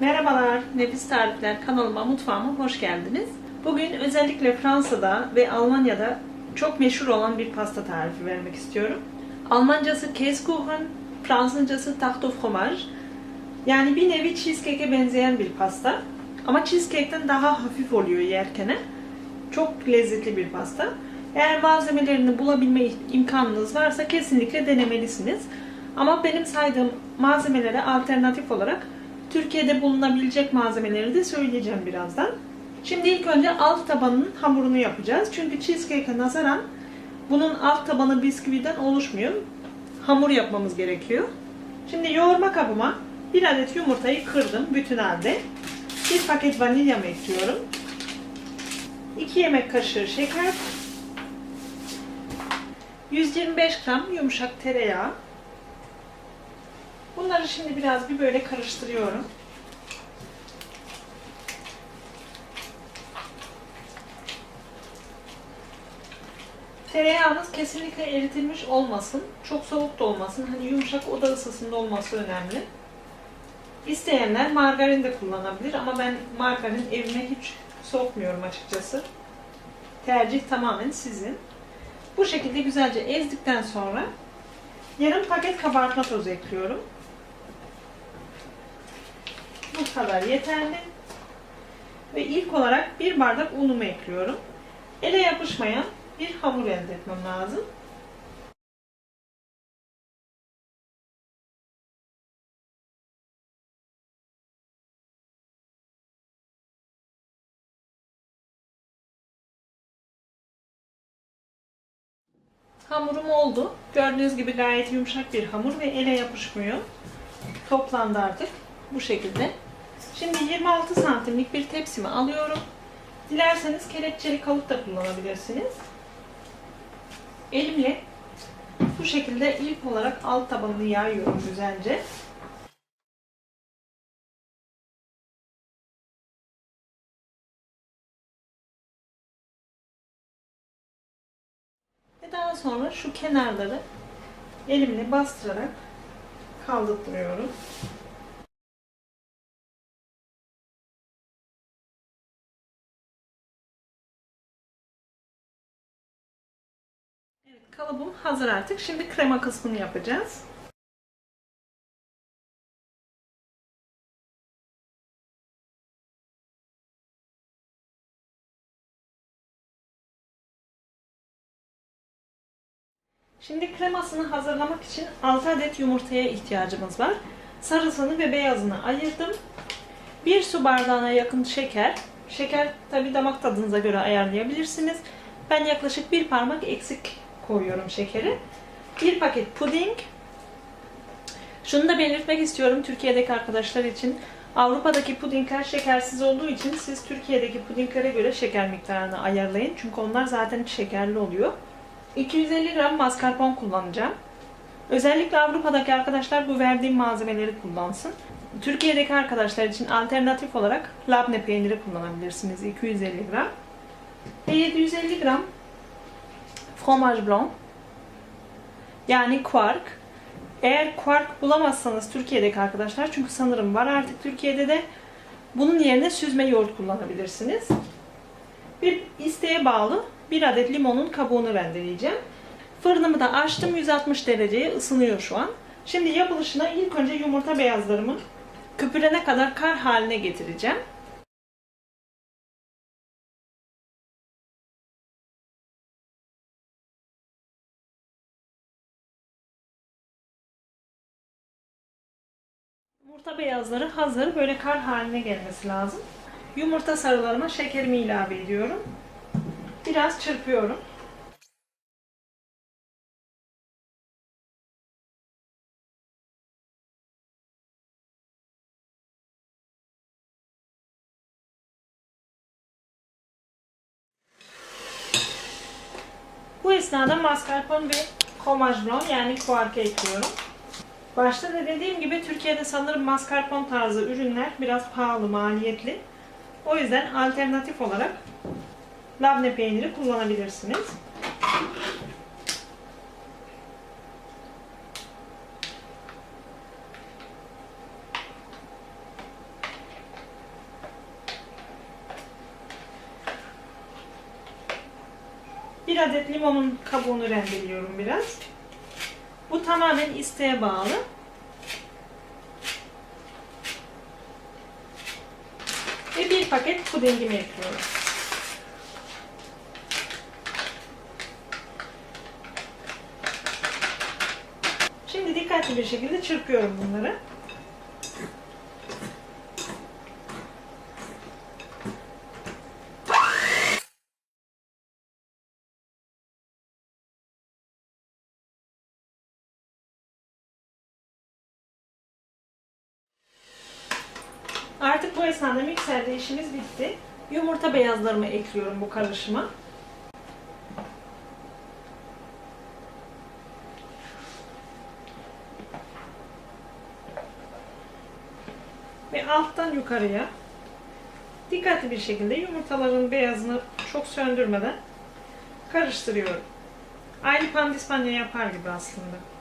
Merhabalar, Nefis Tarifler kanalıma, mutfağıma hoş geldiniz. Bugün özellikle Fransa'da ve Almanya'da çok meşhur olan bir pasta tarifi vermek istiyorum. Almancası Käsekuchen, Fransızcası Tarte au fromage. Yani bir nevi cheesecake'e benzeyen bir pasta. Ama cheesecake'ten daha hafif oluyor yerken. Çok lezzetli bir pasta. Eğer malzemelerini bulabilme imkanınız varsa kesinlikle denemelisiniz. Ama benim saydığım malzemelere alternatif olarak Türkiye'de bulunabilecek malzemeleri de söyleyeceğim birazdan. Şimdi ilk önce alt tabanının hamurunu yapacağız. Çünkü cheesecake'e nazaran bunun alt tabanı bisküviden oluşmuyor. Hamur yapmamız gerekiyor. Şimdi yoğurma kabıma bir adet yumurtayı kırdım bütün halde. Bir paket vanilyamı ekliyorum. 2 yemek kaşığı şeker. 125 gram yumuşak tereyağı. Bunları şimdi biraz bir böyle karıştırıyorum. Tereyağınız kesinlikle eritilmiş olmasın. Çok soğuk da olmasın. Hani yumuşak oda ısısında olması önemli. İsteyenler margarin de kullanabilir ama ben margarin evime hiç sokmuyorum açıkçası. Tercih tamamen sizin. Bu şekilde güzelce ezdikten sonra yarım paket kabartma tozu ekliyorum. Bu kadar yeterli. Ve ilk olarak bir bardak unumu ekliyorum. Ele yapışmayan bir hamur elde etmem lazım. Hamurum oldu. Gördüğünüz gibi gayet yumuşak bir hamur ve ele yapışmıyor. Toplandı artık. Bu şekilde. Şimdi 26 santimlik bir tepsimi alıyorum. Dilerseniz kelepçeli kalıp da kullanabilirsiniz. Elimle bu şekilde ilk olarak alt tabanını yayıyorum güzelce. Ve daha sonra şu kenarları elimle bastırarak kaldırıyorum. Evet, kalıbım hazır artık. Şimdi krema kısmını yapacağız. Şimdi kremasını hazırlamak için 6 adet yumurtaya ihtiyacımız var. Sarısını ve beyazını ayırdım. 1 su bardağına yakın şeker. Şeker tabi damak tadınıza göre ayarlayabilirsiniz. Ben yaklaşık bir parmak eksik koyuyorum şekeri. Bir paket puding. Şunu da belirtmek istiyorum Türkiye'deki arkadaşlar için. Avrupa'daki pudingler şekersiz olduğu için siz Türkiye'deki pudinglere göre şeker miktarını ayarlayın. Çünkü onlar zaten şekerli oluyor. 250 gram mascarpone kullanacağım. Özellikle Avrupa'daki arkadaşlar bu verdiğim malzemeleri kullansın. Türkiye'deki arkadaşlar için alternatif olarak labne peyniri kullanabilirsiniz. 250 gram. Ve 750 gram fromage blanc yani quark. Eğer quark bulamazsanız Türkiye'deki arkadaşlar çünkü sanırım var artık Türkiye'de de bunun yerine süzme yoğurt kullanabilirsiniz. Bir isteğe bağlı bir adet limonun kabuğunu rendeleyeceğim. Fırınımı da açtım 160 dereceye ısınıyor şu an. Şimdi yapılışına ilk önce yumurta beyazlarımı köpürene kadar kar haline getireceğim. Yumurta beyazları hazır. Böyle kar haline gelmesi lazım. Yumurta sarılarıma şekerimi ilave ediyorum. Biraz çırpıyorum. Bu esnada mascarpone ve fromage blanc yani kuark ekliyorum. Başta da dediğim gibi Türkiye'de sanırım mascarpone tarzı ürünler biraz pahalı, maliyetli. O yüzden alternatif olarak labne peyniri kullanabilirsiniz. Bir adet limonun kabuğunu rendeliyorum biraz. Bu tamamen isteğe bağlı. Ve bir paket pudingimi ekliyorum. Şimdi dikkatli bir şekilde çırpıyorum bunları. Artık bu esnada mikserde işimiz bitti. Yumurta beyazlarımı ekliyorum bu karışıma. Ve alttan yukarıya dikkatli bir şekilde yumurtaların beyazını çok söndürmeden karıştırıyorum. Aynı pandispanya yapar gibi aslında.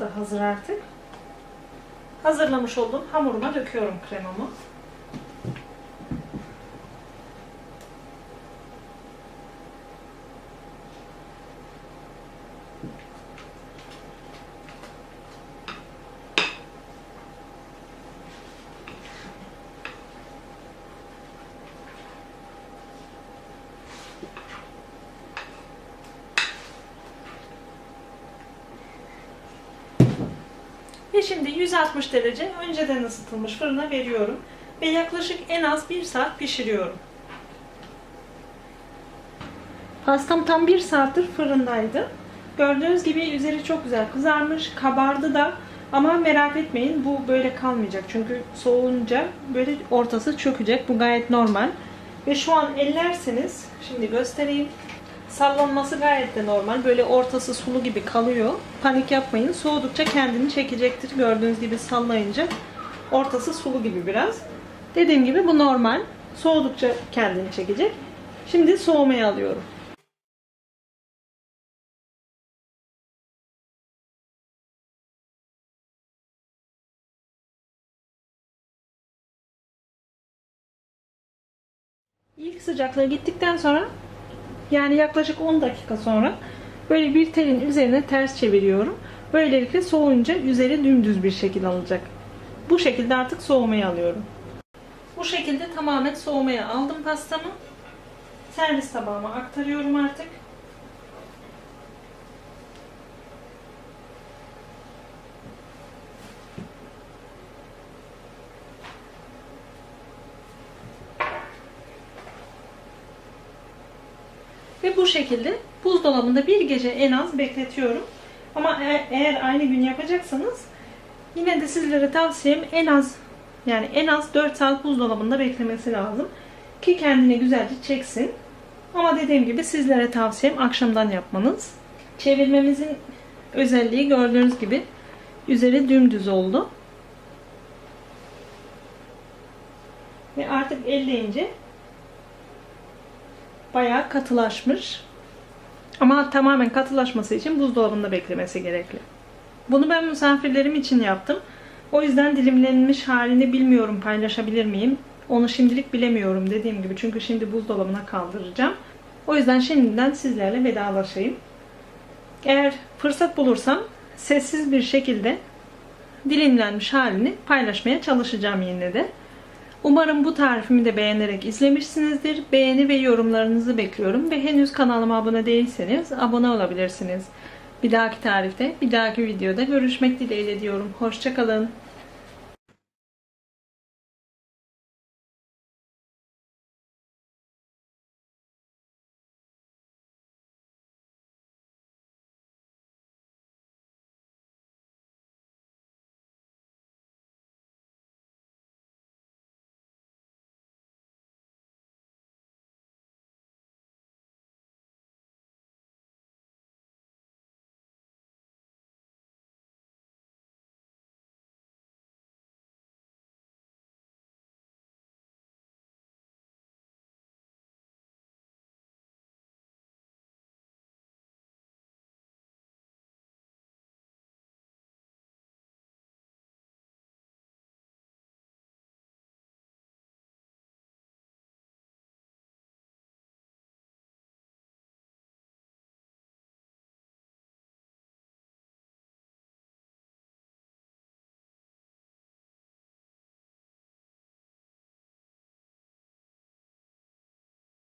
Da hazır artık. Hazırlamış olduğum hamuruma döküyorum kremamı. Ve şimdi 160 derece önceden ısıtılmış fırına veriyorum. Ve yaklaşık en az 1 saat pişiriyorum. Pastam tam 1 saattir fırındaydı. Gördüğünüz gibi üzeri çok güzel kızarmış, kabardı da ama merak etmeyin bu böyle kalmayacak. Çünkü soğuyunca böyle ortası çökecek. Bu gayet normal. Ve şu an ellerseniz, şimdi göstereyim. Sallanması gayet de normal. Böyle ortası sulu gibi kalıyor. Panik yapmayın. Soğudukça kendini çekecektir. Gördüğünüz gibi sallayınca ortası sulu gibi biraz. Dediğim gibi bu normal. Soğudukça kendini çekecek. Şimdi soğumaya alıyorum. İlk sıcaklığı gittikten sonra yani yaklaşık 10 dakika sonra böyle bir telin üzerine ters çeviriyorum. Böylelikle soğuyunca üzeri dümdüz bir şekil alacak. Bu şekilde artık soğumaya alıyorum. Bu şekilde tamamen soğumaya aldım pastamı. Servis tabağıma aktarıyorum artık. Ve bu şekilde buzdolabında bir gece en az bekletiyorum. Ama e- eğer aynı gün yapacaksanız yine de sizlere tavsiyem en az yani en az 4 saat buzdolabında beklemesi lazım. Ki kendini güzelce çeksin. Ama dediğim gibi sizlere tavsiyem akşamdan yapmanız. Çevirmemizin özelliği gördüğünüz gibi üzeri dümdüz oldu. Ve artık elleyince bayağı katılaşmış. Ama tamamen katılaşması için buzdolabında beklemesi gerekli. Bunu ben misafirlerim için yaptım. O yüzden dilimlenmiş halini bilmiyorum paylaşabilir miyim? Onu şimdilik bilemiyorum dediğim gibi. Çünkü şimdi buzdolabına kaldıracağım. O yüzden şimdiden sizlerle vedalaşayım. Eğer fırsat bulursam sessiz bir şekilde dilimlenmiş halini paylaşmaya çalışacağım yine de. Umarım bu tarifimi de beğenerek izlemişsinizdir. Beğeni ve yorumlarınızı bekliyorum. Ve henüz kanalıma abone değilseniz abone olabilirsiniz. Bir dahaki tarifte, bir dahaki videoda görüşmek dileğiyle diyorum. Hoşçakalın.